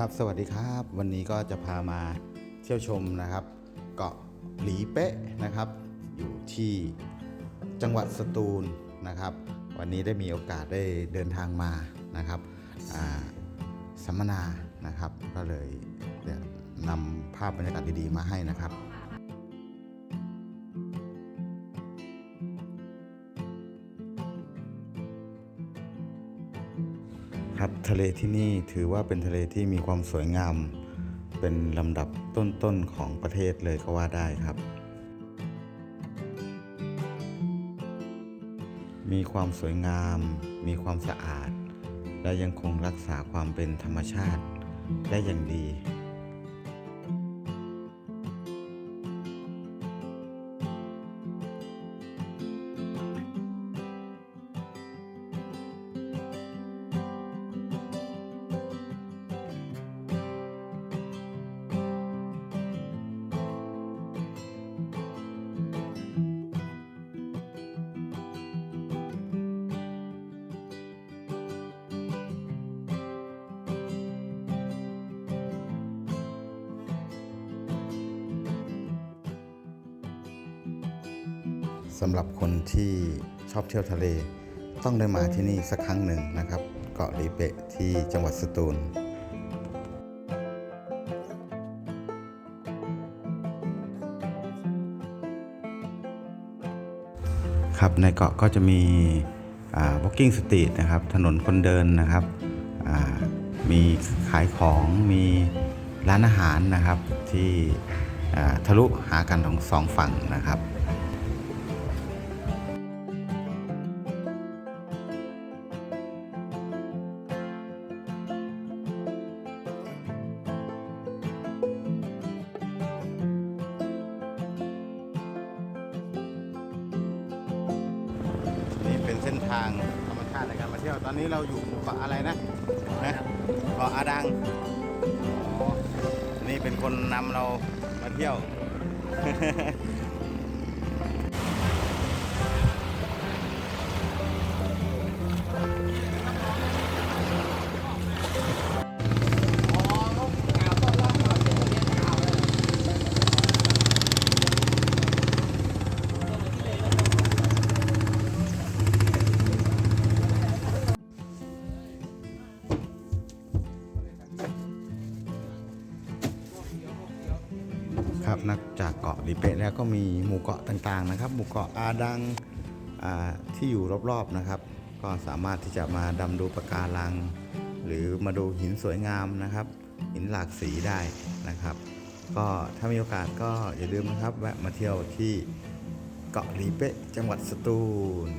ครับสวัสดีครับ วันนี้ก็จะพามาเที่ยวชมนะครับ เกาะหลีเป๊ะนะครับ อยู่ที่จังหวัดสตูลนะครับ วันนี้ได้มีโอกาสได้เดินทางมานะครับสัมมนานะครับ ก็เลยนำภาพบรรยากาศดีๆมาให้นะครับ ครับทะเลที่นี่ถือว่าเป็นทะเลที่มีความสวยงาม เป็นลำดับต้นๆของประเทศเลยก็ว่าได้ครับ มีความสวยงาม มีความสะอาด และยังคงรักษาความเป็นธรรมชาติได้อย่างดี สำหรับคนที่ชอบเที่ยวทะเล ต้องได้มาที่นี่สักครั้งหนึ่งนะครับ เกาะลีเปะที่จังหวัดสตูลครับในเกาะก็จะมีอ่า walking street นะครับ ถนนคนเดินนะครับ มีขายของมีร้านอาหารนะครับที่ทะลุหากันของสองฝั่งนะครับ ทางธรรมชาติในการมาเที่ยวตอนนี้เราอยู่หมู่เกาะอะไรนะนะเกาะอาดังอ๋อนี่เป็นคนนำเรามาเที่ยว ครับนักจากเกาะลิเปะแล้วก็มีหมู่เกาะต่างๆนะครับ หมู่เกาะอาดังที่อยู่รอบๆนะครับ ก็สามารถที่จะมาดำดูปะการัง หรือมาดูหินสวยงามนะครับ หินหลากสีได้นะครับ ก็ถ้ามีโอกาสก็อย่าลืมนะครับแวะมาเที่ยวที่เกาะลีเปะจังหวัดสตูล